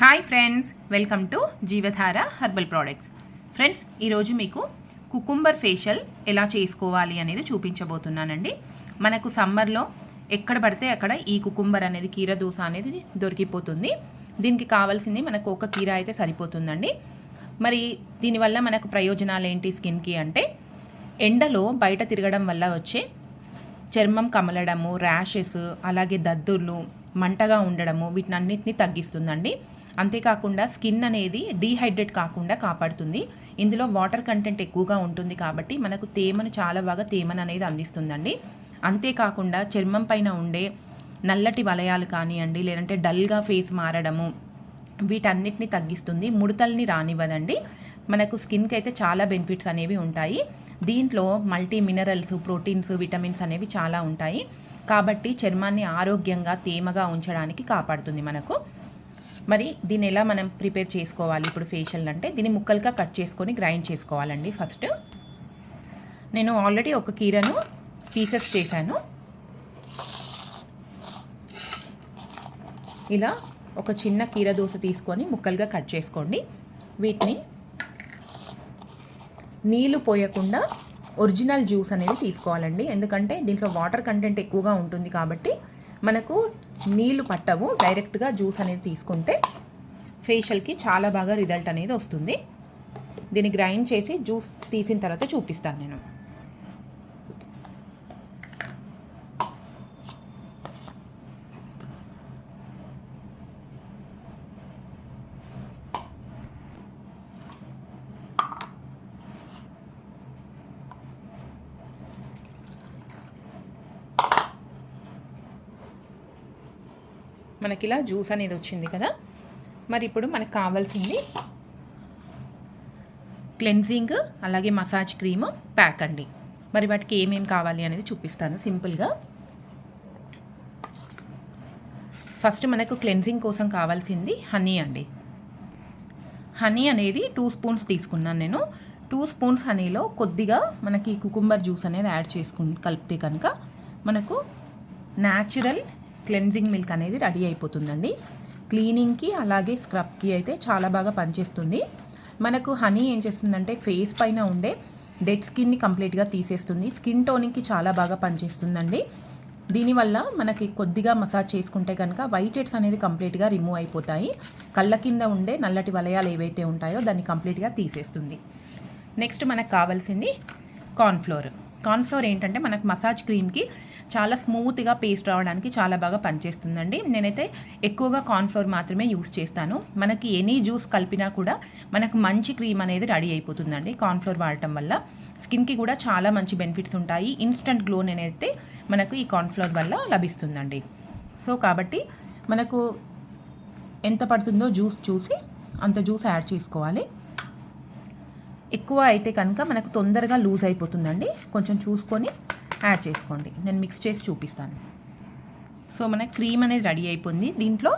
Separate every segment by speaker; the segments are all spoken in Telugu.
Speaker 1: Hi friends welcome to Jeevadhara herbal products friends ఈరోజు మీకు కుకుంబర్ ఫేషియల్ ఎలా చేసుకోవాలి అనేది చూపించబోతున్నానండి. మనకు సమ్మర్లో ఎక్కడ పడితే అక్కడ ఈ కుకుంబర్ అనేది కీర దోశ అనేది దొరికిపోతుంది. దీనికి కావాల్సింది మనకు ఒక కీర అయితే సరిపోతుందండి. మరి దీనివల్ల మనకు ప్రయోజనాలు ఏంటి స్కిన్కి అంటే ఎండలో బయట తిరగడం వల్ల వచ్చే చర్మం కమలడము ర్యాషెస్ అలాగే దద్దుర్లు మంటగా ఉండడము వీటినన్నిటిని తగ్గిస్తుందండి. అంతేకాకుండా స్కిన్ అనేది డీహైడ్రేట్ కాకుండా కాపాడుతుంది. ఇందులో వాటర్ కంటెంట్ ఎక్కువగా ఉంటుంది కాబట్టి మనకు తేమను చాలా బాగా తేమను అనేది అందిస్తుందండి. అంతేకాకుండా చర్మం పైన ఉండే నల్లటి వలయాలు కానివ్వండి లేదంటే డల్గా ఫేస్ మారడము వీటన్నిటిని తగ్గిస్తుంది. ముడతల్ని రానివ్వదండి. మనకు స్కిన్కి అయితే చాలా బెనిఫిట్స్ అనేవి ఉంటాయి. దీంట్లో మల్టీ మినరల్స్ ప్రోటీన్స్ విటమిన్స్ అనేవి చాలా ఉంటాయి. కాబట్టి చర్మాన్ని ఆరోగ్యంగా తేమగా ఉంచడానికి కాపాడుతుంది మనకు. మరి దీన్ని ఎలా మనం ప్రిపేర్ చేసుకోవాలి? ఇప్పుడు ఫేషియల్ అంటే దీన్ని ముక్కలుగా కట్ చేసుకొని గ్రైండ్ చేసుకోవాలండి ఫస్ట్. నేను ఆల్రెడీ ఒక కీరను పీసెస్ చేశాను. ఇలా ఒక చిన్న కీర దోశ తీసుకొని ముక్కలుగా కట్ చేసుకోండి. వీటిని నీళ్ళు పోయకుండా ఒరిజినల్ జ్యూస్ అనేది తీసుకోవాలండి. ఎందుకంటే దీంట్లో వాటర్ కంటెంట్ ఎక్కువగా ఉంటుంది కాబట్టి మనకు నీళ్ళు పట్టవు. డైరెక్ట్గా జ్యూస్ అనేది తీసుకుంటే ఫేషియల్కి చాలా బాగా రిజల్ట్ అనేది వస్తుంది. దీన్ని గ్రైండ్ చేసి జ్యూస్ తీసిన తర్వాత చూపిస్తాను నేను. మనకి ఇలా జ్యూస్ అనేది వచ్చింది కదా. మరి ఇప్పుడు మనకు కావాల్సింది క్లెన్జింగ్ అలాగే మసాజ్ క్రీమ్ ప్యాక్ అండి. మరి వాటికి ఏమేమి కావాలి అనేది చూపిస్తాను సింపుల్గా. ఫస్ట్ మనకు క్లెన్జింగ్ కోసం కావాల్సింది హనీ అండి. హనీ అనేది టూ స్పూన్స్ తీసుకున్నాను నేను. టూ స్పూన్స్ హనీలో కొద్దిగా మనకి కుకుంబర్ జ్యూస్ అనేది యాడ్ చేసుకు కలిపితే కనుక మనకు న్యాచురల్ క్లెన్జింగ్ మిల్క్ అనేది రెడీ అయిపోతుందండి. క్లీనింగ్కి అలాగే స్క్రబ్కి అయితే చాలా బాగా పనిచేస్తుంది. మనకు హనీ ఏం చేస్తుందంటే ఫేస్ పైన ఉండే డెడ్ స్కిన్ని కంప్లీట్గా తీసేస్తుంది. స్కిన్ టోనింగ్కి చాలా బాగా పనిచేస్తుందండి. దీనివల్ల మనకి కొద్దిగా మసాజ్ చేసుకుంటే కనుక వైట్ హెడ్స్ అనేది కంప్లీట్గా రిమూవ్ అయిపోతాయి. కళ్ళ కింద ఉండే నల్లటి వలయాలు ఏవైతే ఉంటాయో దాన్ని కంప్లీట్గా తీసేస్తుంది. నెక్స్ట్ మనకు కావాల్సింది కార్న్ఫ్లోర్. కార్న్ఫ్లోర్ ఏంటంటే మనకు మసాజ్ క్రీమ్కి చాలా స్మూత్గా పేస్ట్ రావడానికి చాలా బాగా పనిచేస్తుందండి. నేనైతే ఎక్కువగా కార్న్ఫ్లోర్ మాత్రమే యూస్ చేస్తాను. మనకి ఎనీ జ్యూస్ కలిపినా కూడా మనకు మంచి క్రీమ్ అనేది రెడీ అయిపోతుందండి కార్న్ఫ్లోర్ వాడటం వల్ల. స్కిన్కి కూడా చాలా మంచి బెనిఫిట్స్ ఉంటాయి. ఇన్స్టంట్ గ్లో నేనైతే మనకు ఈ కార్న్ఫ్లోర్ వల్ల లభిస్తుందండి. సో కాబట్టి మనకు ఎంత పడుతుందో జ్యూస్ చూసి అంత జ్యూస్ యాడ్ చేసుకోవాలి. ఎక్కువ అయితే కనుక మనకు తొందరగా లూజ్ అయిపోతుందండి. కొంచెం చూసుకొని యాడ్ చేసుకోండి. నేను మిక్స్ చేసి చూపిస్తాను. సో మన క్రీమ్ అనేది రెడీ అయిపోయింది. దీంట్లో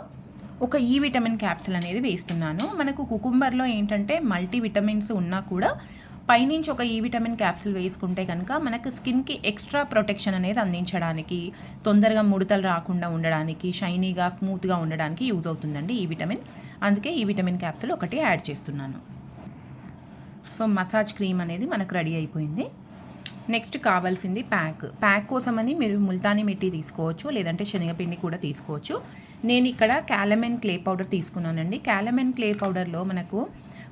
Speaker 1: ఒక ఈ విటమిన్ క్యాప్సిల్ అనేది వేస్తున్నాను. మనకు కుకుంబర్లో ఏంటంటే మల్టీ విటమిన్స్ ఉన్నా కూడా పైనుంచి ఒక ఈ విటమిన్ క్యాప్సిల్ వేసుకుంటే కనుక మనకు స్కిన్కి ఎక్స్ట్రా ప్రొటెక్షన్ అనేది అందించడానికి తొందరగా ముడతలు రాకుండా ఉండడానికి షైనీగా స్మూత్గా ఉండడానికి యూజ్ అవుతుందండి ఈ విటమిన్. అందుకే ఈ విటమిన్ క్యాప్సిల్ ఒకటి యాడ్ చేస్తున్నాను. సో మసాజ్ క్రీమ్ అనేది మనకు రెడీ అయిపోయింది. నెక్స్ట్ కావాల్సింది ప్యాక్. ప్యాక్ కోసమని మీరు ముల్తానీ మిట్టి తీసుకోవచ్చు లేదంటే శనగపిండి కూడా తీసుకోవచ్చు. నేను ఇక్కడ క్యాలమెన్ క్లే పౌడర్ తీసుకున్నానండి. క్యాలమెన్ క్లే పౌడర్లో మనకు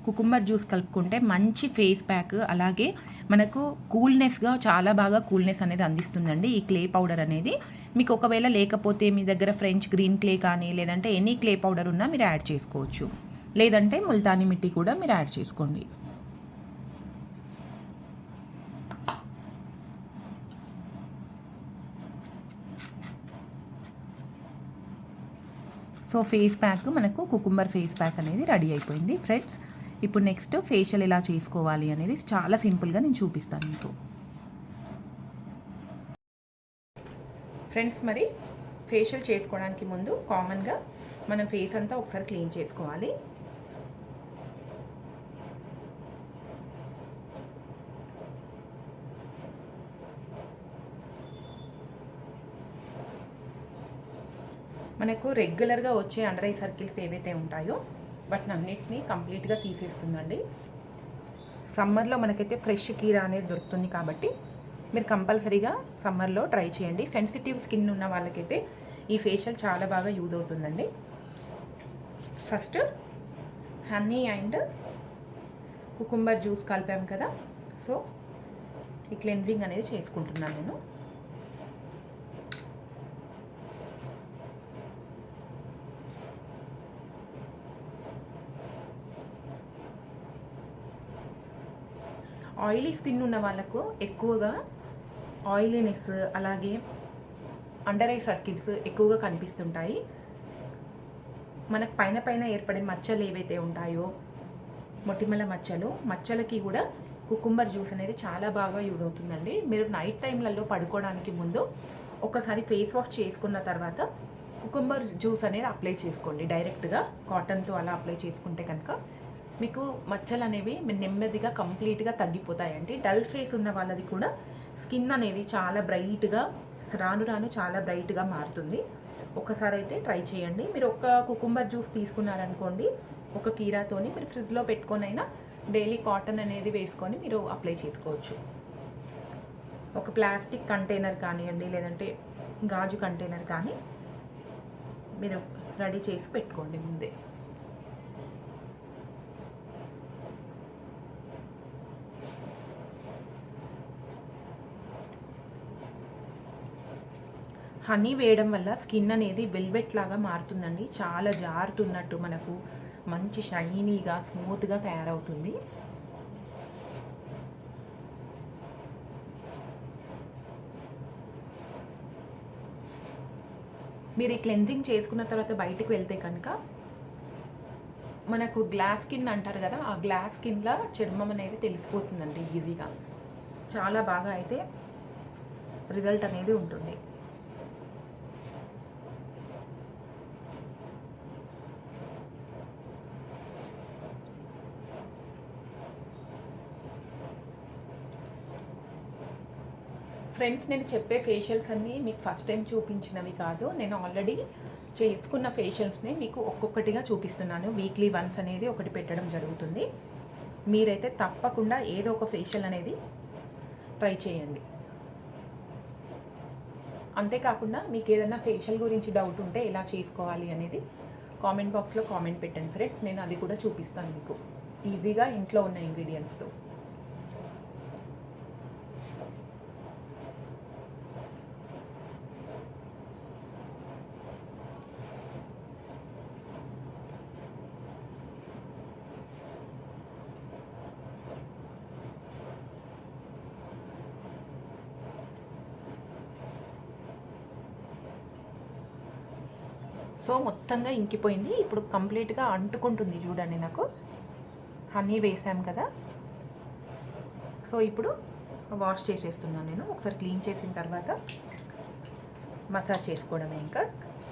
Speaker 1: కుకుంబర్ జ్యూస్ కలుపుకుంటే మంచి ఫేస్ ప్యాక్ అలాగే మనకు కూల్నెస్గా చాలా బాగా కూల్నెస్ అనేది అందిస్తుందండి ఈ క్లే పౌడర్ అనేది. మీకు ఒకవేళ లేకపోతే మీ దగ్గర ఫ్రెంచ్ గ్రీన్ క్లే కానీ లేదంటే ఎనీ క్లే పౌడర్ ఉన్నా మీరు యాడ్ చేసుకోవచ్చు. లేదంటే ముల్తానీ మిట్టి కూడా మీరు యాడ్ చేసుకోండి. సో ఫేస్ ప్యాక్ మనకు కుకుంబర్ ఫేస్ ప్యాక్ అనేది రెడీ అయిపోయింది ఫ్రెండ్స్ ఇప్పుడు నెక్స్ట్ ఫేషియల్ ఎలా చేసుకోవాలి అనేది చాలా సింపుల్గా నేను చూపిస్తాను మీకు. ఫ్రెండ్స్ మరి ఫేషియల్ చేసుకోవడానికి ముందు కామన్గా మనం ఫేస్ అంతా ఒకసారి క్లీన్ చేసుకోవాలి. మనకు రెగ్యులర్గా వచ్చే అండర్ ఐ సర్కిల్స్ ఏవైతే ఉంటాయో వాటిని అన్నిటినీ కంప్లీట్గా తీసేస్తుందండి. సమ్మర్లో మనకైతే ఫ్రెష్ కీరా అనేది దొరుకుతుంది కాబట్టి మీరు కంపల్సరీగా సమ్మర్లో ట్రై చేయండి. సెన్సిటివ్ స్కిన్ ఉన్న వాళ్ళకైతే ఈ ఫేషియల్ చాలా బాగా యూజ్ అవుతుందండి. First honey and cucumber juice కలిపాము కదా. సో ఈ క్లెన్జింగ్ అనేది చేసుకుంటున్నాను నేను. ఆయిలీ స్కిన్ ఉన్న వాళ్ళకు ఎక్కువగా ఆయిలీనెస్ అలాగే అండర్ ఐ సర్కిల్స్ ఎక్కువగా కనిపిస్తుంటాయి. మనకు పైన పైన ఏర్పడే మచ్చలు ఏవైతే ఉంటాయో మొటిమల మచ్చలు మచ్చలకి కూడా కుకుంబర్ జ్యూస్ అనేది చాలా బాగా యూజ్ అవుతుందండి. మీరు నైట్ టైంలలో పడుకోవడానికి ముందు ఒకసారి ఫేస్ వాష్ చేసుకున్న తర్వాత కుకుంబర్ జ్యూస్ అనేది అప్లై చేసుకోండి. డైరెక్ట్గా కాటన్తో అలా అప్లై చేసుకుంటే కనుక మీకు మచ్చలు అనేవి నెమ్మదిగా కంప్లీట్గా తగ్గిపోతాయండి. డల్ ఫేస్ ఉన్న వాళ్ళది కూడా స్కిన్ అనేది చాలా బ్రైట్గా రాను రాను చాలా బ్రైట్గా మారుతుంది. ఒకసారి అయితే ట్రై చేయండి. మీరు ఒక కుకుంబర్ జ్యూస్ తీసుకున్నారనుకోండి ఒక కీరాతోని మీరు ఫ్రిడ్జ్లో పెట్టుకొనైనా డైలీ కాటన్ అనేది వేసుకొని మీరు అప్లై చేసుకోవచ్చు. ఒక ప్లాస్టిక్ కంటైనర్ కానివ్వండి లేదంటే గాజు కంటైనర్ కానీ మీరు రెడీ చేసి పెట్టుకోండి ముందే. హనీ వేయడం వల్ల స్కిన్ అనేది వెల్వెట్ లాగా మారుతుందండి. చాలా జారుతున్నట్టు మనకు మంచి షైనీగా స్మూత్గా తయారవుతుంది. మీరు ఈ క్లెన్జింగ్ చేసుకున్న తర్వాత బయటకు వెళ్తే కనుక మనకు గ్లాస్ స్కిన్ అంటారు కదా ఆ గ్లాస్ స్కిన్లో చర్మం అనేది తెలిసిపోతుందండి ఈజీగా. చాలా బాగా అయితే రిజల్ట్ అనేది ఉంటుంది. ఫ్రెండ్స్ నేను చెప్పే ఫేషియల్స్ అన్నీ మీకు ఫస్ట్ టైం చూపించినవి కాదు. నేను ఆల్రెడీ చేసుకున్న ఫేషియల్స్ని మీకు ఒక్కొక్కటిగా చూపిస్తున్నాను. వీక్లీ వన్స్ అనేది ఒకటి పెట్టడం జరుగుతుంది. మీరైతే తప్పకుండా ఏదో ఒక ఫేషియల్ అనేది ట్రై చేయండి. అంతేకాకుండా మీకు ఏదైనా ఫేషియల్ గురించి డౌట్ ఉంటే ఎలా చేసుకోవాలి అనేది కామెంట్ బాక్స్లో కామెంట్ పెట్టండి ఫ్రెండ్స్ నేను అది కూడా చూపిస్తాను మీకు. ఈజీగా ఇంట్లో ఉన్న ఇంగ్రీడియంట్స్తో సో మొత్తంగా ఇంకిపోయింది. ఇప్పుడు కంప్లీట్గా అంటుకుంటుంది చూడండి నాకు. హనీ వేసాం కదా. సో ఇప్పుడు వాష్ చేసేస్తున్నాను నేను. ఒకసారి క్లీన్ చేసిన తర్వాత మసాజ్ చేసుకోవడమే ఇంకా.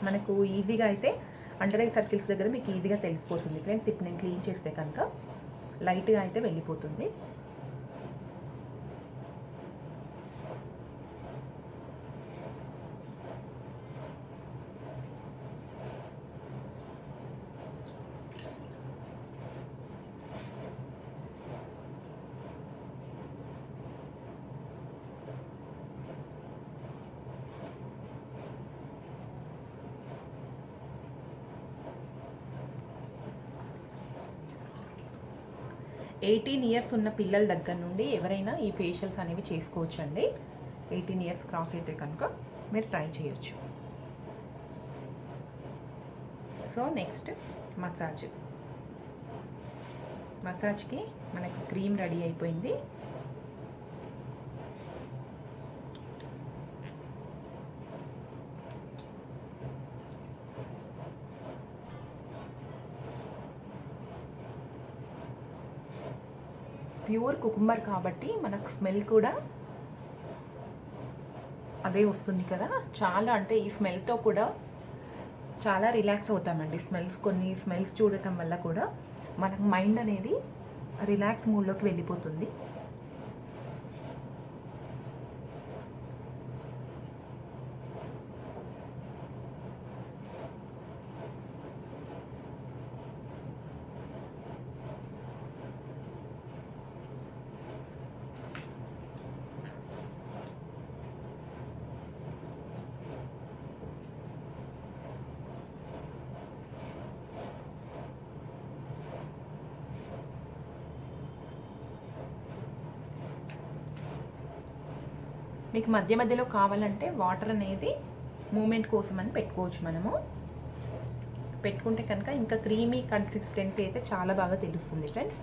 Speaker 1: మనకు ఈజీగా అయితే అండర్ ఐ సర్కిల్స్ దగ్గర మీకు ఈజీగా తెలిసిపోతుంది. ఫ్రెండ్స్ ఇప్పుడు నేను క్లీన్ చేస్తే కనుక లైట్గా అయితే వెళ్ళిపోతుంది. ఎయిటీన్ ఇయర్స్ ఉన్న పిల్లల దగ్గర నుండి ఎవరైనా ఈ ఫేషియల్స్ అనేవి చేసుకోవచ్చు అండి ఎయిటీన్ ఇయర్స్ క్రాస్ అయితే కనుక మీరు ట్రై చేయొచ్చు. సో నెక్స్ట్ మసాజ్ మసాజ్కి మనకు క్రీమ్ రెడీ అయిపోయింది. ప్యూర్ కుకుంబర్ కాబట్టి మనకు స్మెల్ కూడా అదే వస్తుంది కదా. చాలా అంటే ఈ స్మెల్తో కూడా చాలా రిలాక్స్ అవుతామండి. స్మెల్స్ కొన్ని స్మెల్స్ చూడటం వల్ల కూడా మనకు మైండ్ అనేది రిలాక్స్ మూడ్లోకి వెళ్ళిపోతుంది. మీకు మధ్య మధ్యలో కావాలంటే వాటర్ అనేది మూమెంట్ కోసం అని పెట్టుకోవచ్చు మనము. పెట్టుకుంటే కనుక ఇంకా క్రీమీ కన్సిస్టెన్సీ అయితే చాలా బాగా తెలుస్తుంది ఫ్రెండ్స్.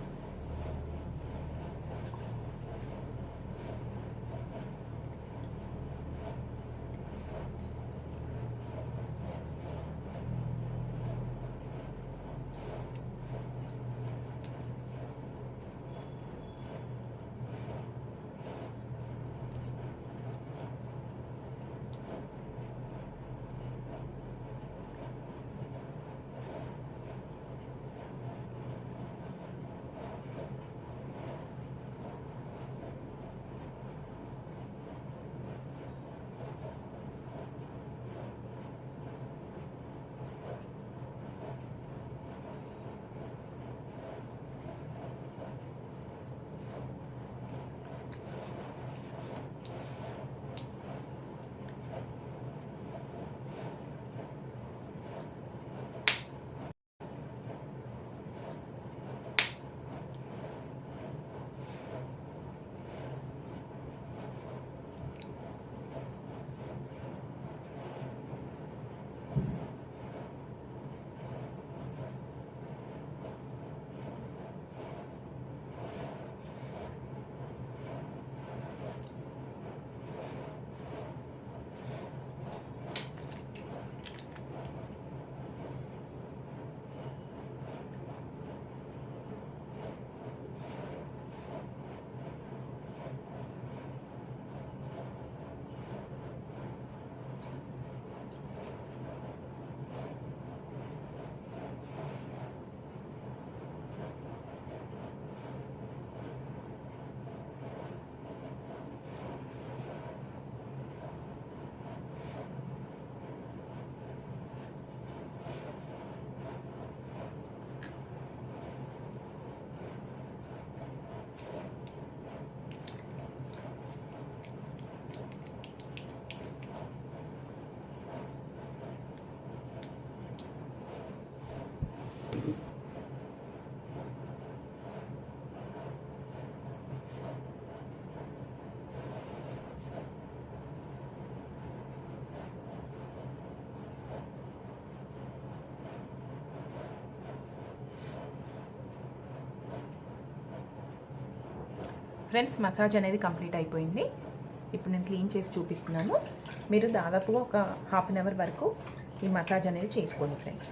Speaker 1: ఫ్రెండ్స్ మసాజ్ అనేది కంప్లీట్ అయిపోయింది. ఇప్పుడు నేను క్లీన్ చేసి చూపిస్తున్నాను. మీరు దాదాపుగా ఒక హాఫ్ అన్ అవర్ వరకు ఈ మసాజ్ అనేది చేసుకోండి ఫ్రెండ్స్.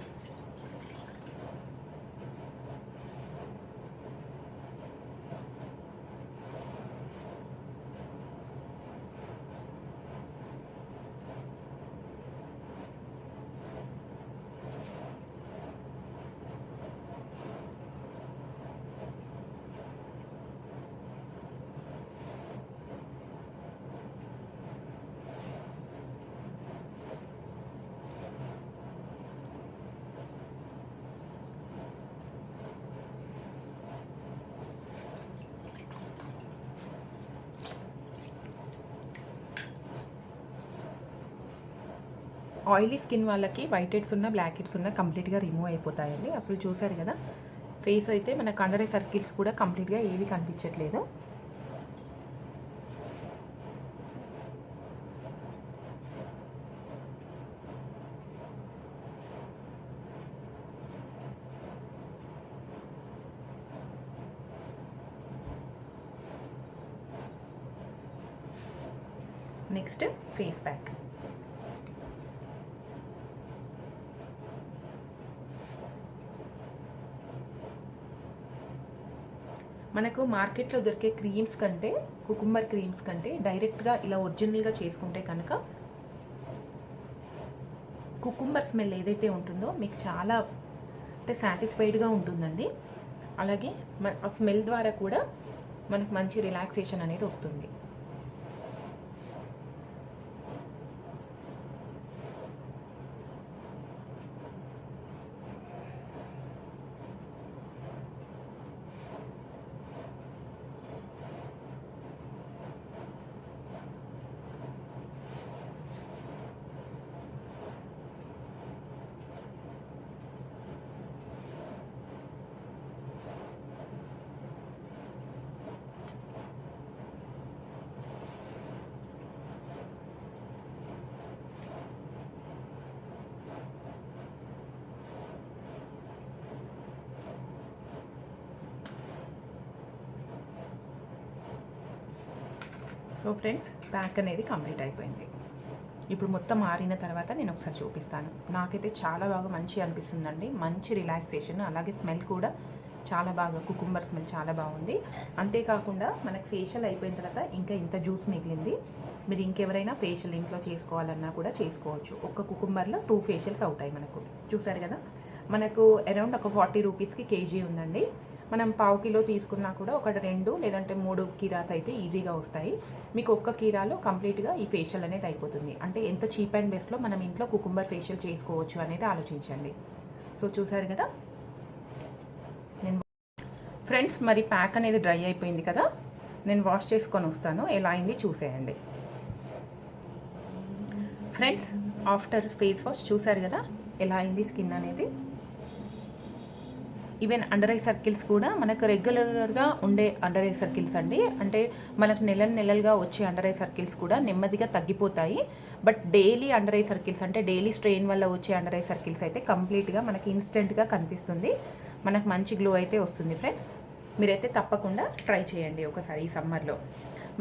Speaker 1: ఆయిలీ స్కిన్ వాళ్ళకి వైట్ హెడ్స్ ఉన్న బ్లాక్ హెడ్స్ ఉన్న కంప్లీట్గా రిమూవ్ అయిపోతాయండి. అసలు చూసారు కదా? ఫేస్ అయితే మన కండరే సర్కిల్స్ కూడా కంప్లీట్గా ఏవి కనిపించట్లేదు. నెక్స్ట్ ఫేస్ ప్యాక్ మనకు మార్కెట్లో దొరికే క్రీమ్స్ కంటే కుకుంబర్ క్రీమ్స్ కంటే డైరెక్ట్గా ఇలా ఒరిజినల్గా చేసుకుంటే కనుక కుకుంబర్ స్మెల్ ఏదైతే ఉంటుందో మీకు చాలా అంటే సాటిస్ఫైడ్గా ఉంటుందండి. అలాగే ఆ స్మెల్ ద్వారా కూడా మనకు మంచి రిలాక్సేషన్ అనేది వస్తుంది. సో ఫ్రెండ్స్ ప్యాక్ అనేది కంప్లీట్ అయిపోయింది. ఇప్పుడు మొత్తం ఆరిన తర్వాత నేను ఒకసారి చూపిస్తాను. నాకైతే చాలా బాగా మంచి అనిపిస్తుందండి. మంచి రిలాక్సేషన్ అలాగే స్మెల్ కూడా చాలా బాగా కుకుంబర్ స్మెల్ చాలా బాగుంది. అంతేకాకుండా మనకు ఫేషియల్ అయిపోయిన తర్వాత ఇంకా ఇంత జ్యూస్ మిగిలింది. మీరు ఇంకెవరైనా ఫేషియల్ ఇంట్లో చేసుకోవాలన్నా కూడా చేసుకోవచ్చు. ఒక్క కుకుంబర్లో టూ ఫేషియల్స్ అవుతాయి మనకు. చూసారు కదా? మనకు అరౌండ్ ఒక ఫార్టీ రూపీస్కి కేజీ ఉందండి. మనం పావు కిలో తీసుకున్నా కూడా ఒక రెండు లేదంటే మూడు కీరాస్ అయితే ఈజీగా వస్తాయి. మీకు ఒక్క కీరాలో కంప్లీట్గా ఈ ఫేషియల్ అనేది అయిపోతుంది. అంటే ఎంత చీప్ అండ్ బెస్ట్లో మనం ఇంట్లో కుకుంబర్ ఫేషియల్ చేసుకోవచ్చు అనేది ఆలోచించండి. సో చూసారు కదా? నేను ఫ్రెండ్స్ మరి ప్యాక్ అనేది డ్రై అయిపోయింది కదా? నేను వాష్ చేసుకొని వస్తాను. ఎలా అయింది చూసేయండి. ఫ్రెండ్స్ ఆఫ్టర్ ఫేస్ వాష్ చూసారు కదా? ఎలా అయింది స్కిన్ అనేది? ఈవెన్ అండర్ ఐ సర్కిల్స్ కూడా మనకు రెగ్యులర్గా ఉండే అండర్ ఐ సర్కిల్స్ అండి. అంటే మనకు నెల నెలలుగా వచ్చే అండర్ ఐ సర్కిల్స్ కూడా నెమ్మదిగా తగ్గిపోతాయి. But daily under eye circles అంటే డైలీ స్ట్రెయిన్ వల్ల వచ్చే అండర్ ఐ సర్కిల్స్ అయితే కంప్లీట్గా మనకి ఇన్స్టెంట్గా కనిపిస్తుంది. మనకు మంచి గ్లో అయితే వస్తుంది ఫ్రెండ్స్ మీరైతే తప్పకుండా ట్రై చేయండి ఒకసారి ఈ సమ్మర్లో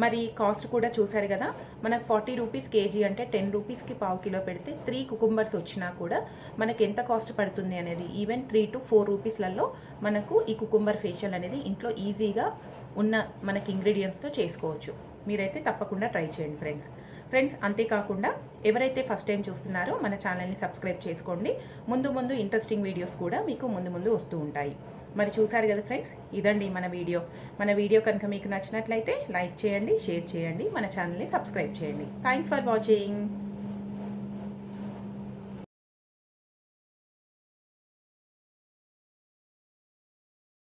Speaker 1: మరి కాస్ట్ కూడా చూసారు కదా. మనకు ఫార్టీ రూపీస్ కేజీ అంటే టెన్ రూపీస్కి పావు కిలో పెడితే త్రీ కుకుంబర్స్ వచ్చినా కూడా మనకి ఎంత కాస్ట్ పడుతుంది అనేది ఈవెన్ త్రీ టు ఫోర్ రూపీస్లలో మనకు ఈ కుకుంబర్ ఫేషియల్ అనేది ఇంట్లో ఈజీగా ఉన్న మనకి ఇంగ్రీడియంట్స్తో చేసుకోవచ్చు. మీరైతే తప్పకుండా ట్రై చేయండి ఫ్రెండ్స్ ఫ్రెండ్స్ అంతేకాకుండా ఎవరైతే ఫస్ట్ టైం చూస్తున్నారో మన ఛానల్ని సబ్స్క్రైబ్ చేసుకోండి. ముందు ముందు ఇంట్రెస్టింగ్ వీడియోస్ కూడా మీకు ముందు ముందు వస్తూ ఉంటాయి. మరి చూసారు కదా ఫ్రెండ్స్? ఇదండి మన వీడియో. మన వీడియో కనుక మీకు నచ్చినట్లయితే లైక్ చేయండి షేర్ చేయండి మన ఛానల్ని సబ్స్క్రైబ్ చేయండి. Thanks for watching